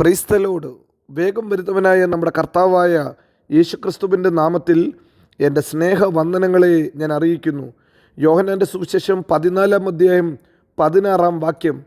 ക്രൈസ്തലോട് വേഗം വരുത്തവനായ നമ്മുടെ കർത്താവായ യേശുക്രിസ്തുവിന്റെ നാമത്തിൽ എന്റെ സ്നേഹവന്ദനങ്ങളെ ഞാൻ അറിയിക്കുന്നു. യോഹനന്റെ സുവിശേഷം പതിനാലാം അധ്യായം പതിനാറാം വാക്യം.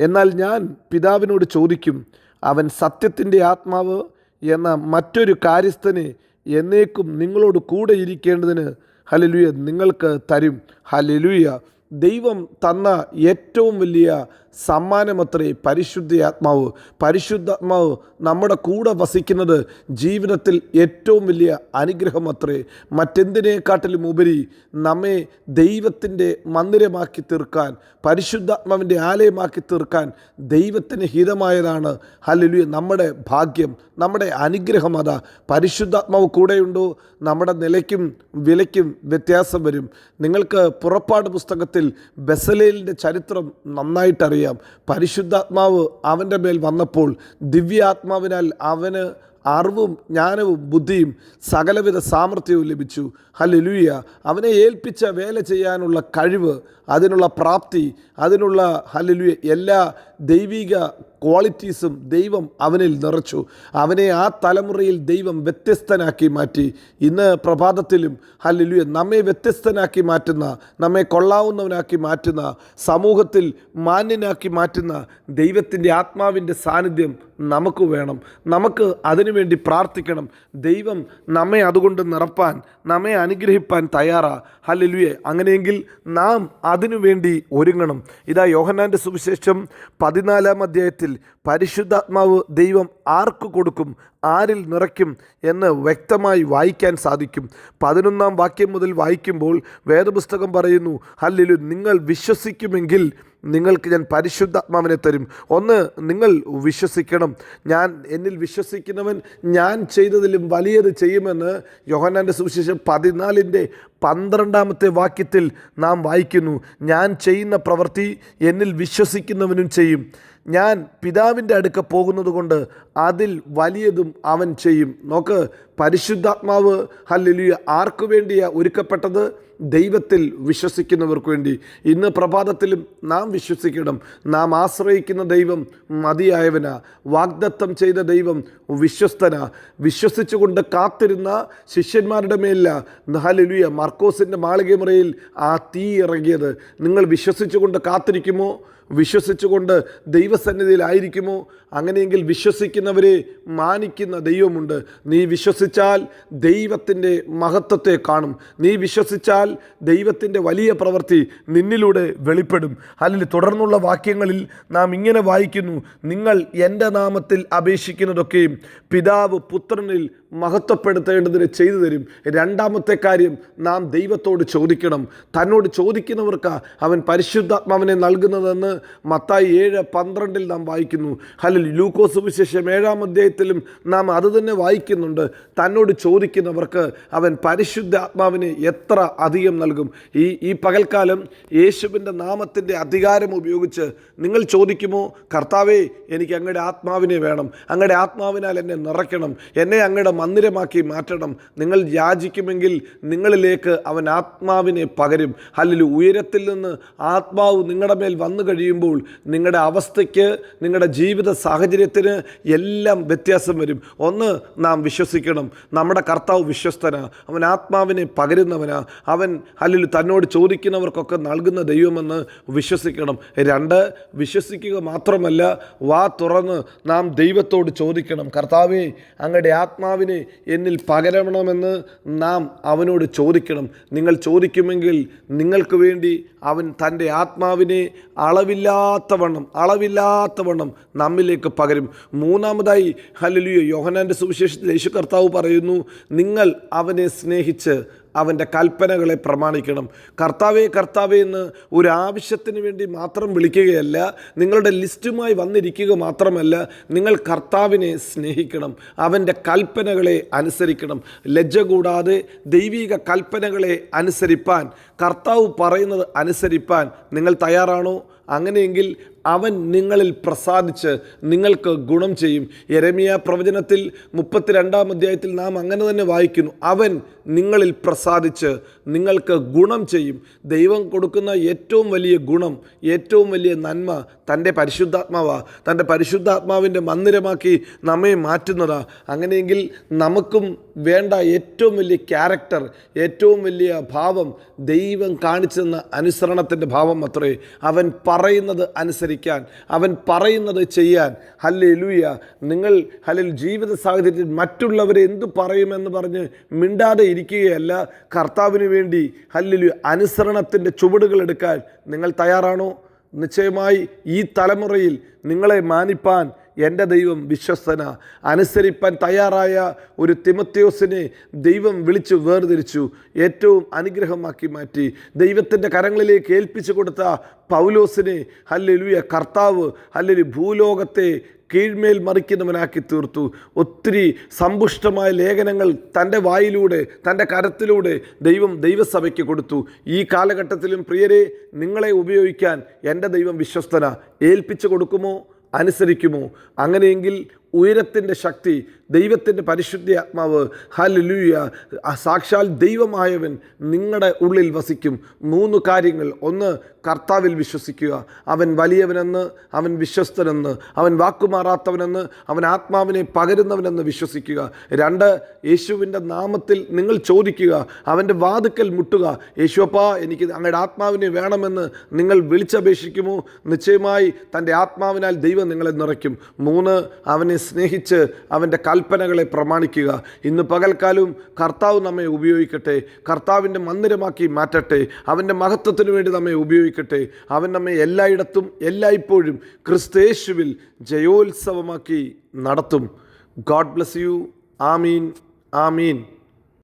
എന്നാൽ ഞാൻ പിതാവിനോട് ചോദിക്കും അവൻ സത്യത്തിന്റെ ആത്മാവ് എന്ന മറ്റൊരു കാര്യസ്ഥനെ എന്നേക്കും നിങ്ങളോട് കൂടെ ഇരിക്കേണ്ടതിന് ഹലലുയ നിങ്ങൾക്ക് തരും. ഹലലുയ ദൈവം തന്ന ഏറ്റവും വലിയ സമ്മാനമത്രേ പരിശുദ്ധാത്മാവ്. പരിശുദ്ധാത്മാവ് നമ്മുടെ കൂടെ വസിക്കുന്നത് ജീവിതത്തിൽ ഏറ്റവും വലിയ അനുഗ്രഹമത്രേ. മറ്റെന്തിനേക്കാട്ടിലും ഉപരി നമ്മെ ദൈവത്തിന്റെ മന്ദിരമാക്കി തീർക്കാൻ പരിശുദ്ധാത്മാവിന്റെ ആലയമാക്കി തീർക്കാൻ ദൈവത്തിന് ഹിതമായതാണ്. ഹല്ലേലൂയ. നമ്മുടെ ഭാഗ്യം നമ്മുടെ അനുഗ്രഹം അതാ. പരിശുദ്ധാത്മാവ് കൂടെയുണ്ടോ? നമ്മുടെ നിലയ്ക്കും വിലയ്ക്കും വ്യത്യാസം വരും. നിങ്ങൾക്ക് പുറപ്പാട് പുസ്തകത്തിൽ ബസലേലിന്റെ ചരിത്രം നന്നായിട്ടറിയാം. പരിശുദ്ധാത്മാവ് അവന്റെ മേൽ വന്നപ്പോൾ ദിവ്യാത്മാവിനാൽ അവന് അറിവും ജ്ഞാനവും ബുദ്ധിയും സകലവിധ സാമർഥ്യവും ലഭിച്ചു. ഹല്ലേലൂയ. അവനെ ഏൽപ്പിച്ച വേല ചെയ്യാനുള്ള കഴിവ് അതിനുള്ള പ്രാപ്തി അതിനുള്ള ഹല്ലേലൂയ എല്ലാ ദൈവിക ക്വാളിറ്റീസും ദൈവം അവനിൽ നിറച്ചു. അവനെ ആ തലമുറയിൽ ദൈവം വ്യത്യസ്തനാക്കി മാറ്റി. ഇന്ന് പ്രഭാതത്തിലും ഹല്ലേലൂയ നമ്മെ വ്യത്യസ്തനാക്കി മാറ്റുന്ന നമ്മെ കൊള്ളാവുന്നവനാക്കി മാറ്റുന്ന സമൂഹത്തിൽ മാന്യനാക്കി മാറ്റുന്ന ദൈവത്തിന്റെ ആത്മാവിന്റെ സാന്നിധ്യം നമുക്ക് വേണം. നമുക്ക് അതിനുവേണ്ടി പ്രാർത്ഥിക്കണം. ദൈവം നമ്മെ അതുകൊണ്ട് നിറപ്പാൻ നമ്മെ അനുഗ്രഹിപ്പാൻ തയ്യാറാ. ഹല്ലേലൂയ അങ്ങനെയെങ്കിൽ നാം അതിനുവേണ്ടി ഒരുങ്ങണം. ഇതാ യോഹനാന്റെ സുവിശേഷം പതിനാലാം അധ്യായത്തിൽ പരിശുദ്ധാത്മാവ് ദൈവം ആർക്ക് കൊടുക്കും ആരിൽ നിറയ്ക്കും എന്ന് വ്യക്തമായി വായിക്കാൻ സാധിക്കും. പതിനൊന്നാം വാക്യം മുതൽ വായിക്കുമ്പോൾ വേദപുസ്തകം പറയുന്നു ഹല്ലിലു നിങ്ങൾ വിശ്വസിക്കുമെങ്കിൽ നിങ്ങൾക്ക് ഞാൻ പരിശുദ്ധാത്മാവിനെ തരും. ഒന്ന് നിങ്ങൾ വിശ്വസിക്കണം. ഞാൻ എന്നിൽ വിശ്വസിക്കുന്നവൻ ഞാൻ ചെയ്തതിലും വലിയത് ചെയ്യുമെന്ന് യോഹനാന്റെ സുവിശേഷം പതിനാലിന്റെ പന്ത്രണ്ടാമത്തെ വാക്യത്തിൽ നാം വായിക്കുന്നു. ഞാൻ ചെയ്യുന്ന പ്രവൃത്തി എന്നിൽ വിശ്വസിക്കുന്നവനും ചെയ്യും. ഞാൻ പിതാവിന്റെ അടുക്ക പോകുന്നത് കൊണ്ട് അതിൽ വലിയതും അവൻ ചെയ്യും. നോക്ക് പരിശുദ്ധാത്മാവ് ഹല്ലേലൂയ ആർക്കു വേണ്ടിയാ ഒരുക്കപ്പെട്ടത്? ദൈവത്തിൽ വിശ്വസിക്കുന്നവർക്ക് വേണ്ടി. ഇന്ന് പ്രഭാതത്തിലും നാം വിശ്വസിക്കണം. നാം ആശ്രയിക്കുന്ന ദൈവം മതിയായവനാ. വാഗ്ദത്തം ചെയ്ത ദൈവം വിശ്വസ്തനാ. വിശ്വസിച്ചുകൊണ്ട് കാത്തിരുന്ന ശിഷ്യന്മാരുടെ മേലില്ല ഹല്ലേലൂയ മർക്കോസിന്റെ മാളികമുറയിൽ ആ തീ ഇറങ്ങിയത്. നിങ്ങൾ വിശ്വസിച്ചുകൊണ്ട് കാത്തിരിക്കുമോ? വിശ്വസിച്ചുകൊണ്ട് ദൈവസന്നിധിയിലായിരിക്കുമോ? അങ്ങനെയെങ്കിൽ വിശ്വസിക്കുന്നവരെ മാനിക്കുന്ന ദൈവമുണ്ട്. നീ വിശ്വസിച്ചാൽ ദൈവത്തിന്റെ മഹത്വത്തെ കാണും. നീ വിശ്വസിച്ചാൽ ദൈവത്തിന്റെ വലിയ പ്രവൃത്തി നിന്നിലൂടെ വെളിപ്പെടും. അല്ലെങ്കിൽ തുടർന്നുള്ള വാക്യങ്ങളിൽ നാം ഇങ്ങനെ വായിക്കുന്നു നിങ്ങൾ എന്റെ നാമത്തിൽ അപേക്ഷിക്കുന്നതൊക്കെയും പിതാവ് പുത്രനിൽ മഹത്വപ്പെടുത്തേണ്ടതിന് ചെയ്തു തരും. രണ്ടാമത്തെ കാര്യം നാം ദൈവത്തോട് ചോദിക്കണം. തന്നോട് ചോദിക്കുന്നവർക്ക് അവൻ പരിശുദ്ധാത്മാവിനെ നൽകുന്നതെന്ന് മത്തായി ഏഴ് പന്ത്രണ്ടിൽ നാം വായിക്കുന്നു. ഹലിൽ ലൂക്കോസ് വിശേഷം ഏഴാം അധ്യായത്തിലും നാം അത് തന്നെ വായിക്കുന്നുണ്ട്. തന്നോട് ചോദിക്കുന്നവർക്ക് അവൻ പരിശുദ്ധ പരിശുദ്ധാത്മാവിനെ എത്ര അധികം നൽകും? ഈ ഈ പകൽക്കാലം യേശുവിന്റെ നാമത്തിന്റെ അധികാരം ഉപയോഗിച്ച് നിങ്ങൾ ചോദിക്കുമോ? കർത്താവേ എനിക്ക് അങ്ങയുടെ ആത്മാവിനെ വേണം. അങ്ങയുടെ ആത്മാവിനാൽ എന്നെ നിറയ്ക്കണം. എന്നെ അങ്ങയുടെ മന്ദിരമാക്കി മാറ്റണം. നിങ്ങൾ യാചിക്കുമെങ്കിൽ നിങ്ങളിലേക്ക് അവൻ ആത്മാവിനെ പകരും. അല്ലെങ്കിൽ ഉയരത്തിൽ നിന്ന് ആത്മാവ് നിങ്ങളുടെ മേൽ വന്നു കഴിയുമ്പോൾ നിങ്ങളുടെ അവസ്ഥയ്ക്ക് നിങ്ങളുടെ ജീവിത സാഹചര്യത്തിന് എല്ലാം വ്യത്യാസം വരും. ഒന്ന് നാം വിശ്വസിക്കണം. നമ്മുടെ കർത്താവ് വിശ്വസ്തനാ. അവൻ ആത്മാവിനെ പകരുന്നവനാ. അവൻ അല്ലെങ്കിൽ തന്നോട് ചോദിക്കുന്നവർക്കൊക്കെ നൽകുന്ന ദൈവമെന്ന് വിശ്വസിക്കണം. രണ്ട് വിശ്വസിക്കുക മാത്രമല്ല വാ തുറന്ന് നാം ദൈവത്തോട് ചോദിക്കണം. കർത്താവെ അങ്ങയുടെ ആത്മാവിനെ എന്നിൽ പകരണമെന്ന് നാം അവനോട് ചോദിക്കണം. നിങ്ങൾ ചോദിക്കുമെങ്കിൽ നിങ്ങൾക്ക് വേണ്ടി അവൻ തന്റെ ആത്മാവിനെ അളവില്ലാത്തവണ്ണം അളവില്ലാത്തവണ്ണം നമ്മിലേക്ക് പകരും. മൂന്നാമതായി ഹലലിയോ യോഹനാന്റെ സുവിശേഷത്തിൽ യേശു കർത്താവ് പറയുന്നു നിങ്ങൾ അവനെ സ്നേഹിച്ച് അവന്റെ കൽപ്പനകളെ പ്രമാണിക്കണം. കർത്താവേ കർത്താവേ എന്ന് ഒരു ആവശ്യത്തിന് വേണ്ടി മാത്രം വിളിക്കുകയല്ല നിങ്ങളുടെ ലിസ്റ്റുമായി വന്നിരിക്കുക മാത്രമല്ല നിങ്ങൾ കർത്താവിനെ സ്നേഹിക്കണം. അവന്റെ കൽപ്പനകളെ അനുസരിക്കണം. ലജ്ജ കൂടാതെ ദൈവിക കൽപ്പനകളെ അനുസരിപ്പാൻ കർത്താവ് പറയുന്നത് അനുസരിപ്പാൻ നിങ്ങൾ തയ്യാറാണോ? അങ്ങനെയെങ്കിൽ അവൻ നിങ്ങളിൽ പ്രസാദിച്ച് നിങ്ങൾക്ക് ഗുണം ചെയ്യും. എരമിയ പ്രവചനത്തിൽ മുപ്പത്തിരണ്ടാം അധ്യായത്തിൽ നാം അങ്ങനെ തന്നെ വായിക്കുന്നു. അവൻ നിങ്ങളിൽ പ്രസാദിച്ച് നിങ്ങൾക്ക് ഗുണം ചെയ്യും. ദൈവം കൊടുക്കുന്ന ഏറ്റവും വലിയ ഗുണം ഏറ്റവും വലിയ നന്മ തന്റെ പരിശുദ്ധാത്മാവാ. തന്റെ പരിശുദ്ധാത്മാവിന്റെ മന്ദിരമാക്കി നമ്മെ മാറ്റുന്നതാ. അങ്ങനെയെങ്കിൽ നമുക്കും വേണ്ട ഏറ്റവും വലിയ ക്യാരക്ടർ ഏറ്റവും വലിയ ഭാവം ദൈവം കാണിച്ചു തന്ന അനുസരണത്തിന്റെ ഭാവം അത്രേ. അവൻ പറയുന്നത് അനുസരിക്കാൻ അവൻ പറയുന്നത് ചെയ്യാൻ. ഹല്ലേ ലൂയ നിങ്ങൾ ഹലിൽ ജീവിത സാഹചര്യത്തിൽ മറ്റുള്ളവരെ എന്തു പറയുമെന്ന് പറഞ്ഞ് മിണ്ടാതെ ഇരിക്കുകയല്ല. കർത്താവിന് വേണ്ടി ഹല്ലിലു അനുസരണത്തിന്റെ ചുവടുകൾ എടുക്കാൻ നിങ്ങൾ തയ്യാറാണോ? നിശ്ചയമായി ഈ തലമുറയിൽ നിങ്ങളെ മാനിപ്പാൻ എന്റെ ദൈവം വിശ്വസ്തന. അനുസരിപ്പാൻ തയ്യാറായ ഒരു തിമത്യോസിനെ ദൈവം വിളിച്ചു വേർതിരിച്ചു ഏറ്റവും അനുഗ്രഹമാക്കി മാറ്റി. ദൈവത്തിന്റെ കരങ്ങളിലേക്ക് ഏൽപ്പിച്ചു കൊടുത്ത പൗലോസിനെ ഹല്ലുയ കർത്താവ് ഹല്ലൊരു ഭൂലോകത്തെ കീഴ്മേൽ മറിക്കുന്നവനാക്കി തീർത്തു. ഒത്തിരി സമ്പുഷ്ടമായ ലേഖനങ്ങൾ തന്റെ വായിലൂടെ തന്റെ കരത്തിലൂടെ ദൈവം ദൈവസഭയ്ക്ക് കൊടുത്തു. ഈ കാലഘട്ടത്തിലും പ്രിയരെ നിങ്ങളെ ഉപയോഗിക്കാൻ എന്റെ ദൈവം വിശ്വസ്തന. ഏൽപ്പിച്ചു കൊടുക്കുമോ? അനുസരിക്കുമോ? അങ്ങനെയെങ്കിൽ ഉയരത്തിന്റെ ശക്തി ദൈവത്തിന്റെ പരിശുദ്ധ ആത്മാവ് ഹല്ലുയ സാക്ഷാൽ ദൈവമായവൻ നിങ്ങളുടെ ഉള്ളിൽ വസിക്കും. മൂന്ന് കാര്യങ്ങൾ. ഒന്ന് കർത്താവിൽ വിശ്വസിക്കുക. അവൻ വലിയവനെന്ന് അവൻ വിശ്വസ്തനെന്ന് അവൻ വാക്കുമാറാത്തവനെന്ന് അവൻ ആത്മാവിനെ പകരുന്നവനെന്ന് വിശ്വസിക്കുക. രണ്ട് യേശുവിന്റെ നാമത്തിൽ നിങ്ങൾ ചോദിക്കുക. അവന്റെ വാതുക്കൽ മുട്ടുക. യേശുവപ്പാ എനിക്ക് അങ്ങയുടെ ആത്മാവിനെ വേണമെന്ന് നിങ്ങൾ വിളിച്ചപേക്ഷിക്കുമോ? നിശ്ചയമായി തന്റെ ആത്മാവിനാൽ ദൈവം നിങ്ങളെ നിറയ്ക്കും. മൂന്ന് അവനെ സ്നേഹിച്ച് അവന്റെ കൽപ്പനകളെ പ്രമാണിക്കുക. ഇന്ന് പകൽക്കാലവും കർത്താവ് നമ്മെ ഉപയോഗിക്കട്ടെ. കർത്താവിന്റെ മന്ദിരമാക്കി മാറ്റട്ടെ. അവന്റെ മഹത്വത്തിന് വേണ്ടി നമ്മെ ഉപയോഗിക്കട്ടെ. അവൻ നമ്മെ എല്ലായിടത്തും എല്ലായ്പ്പോഴും ക്രിസ്തേശുവിൽ ജയോത്സവമാക്കി നടത്തും. God bless you. Amin. Amin.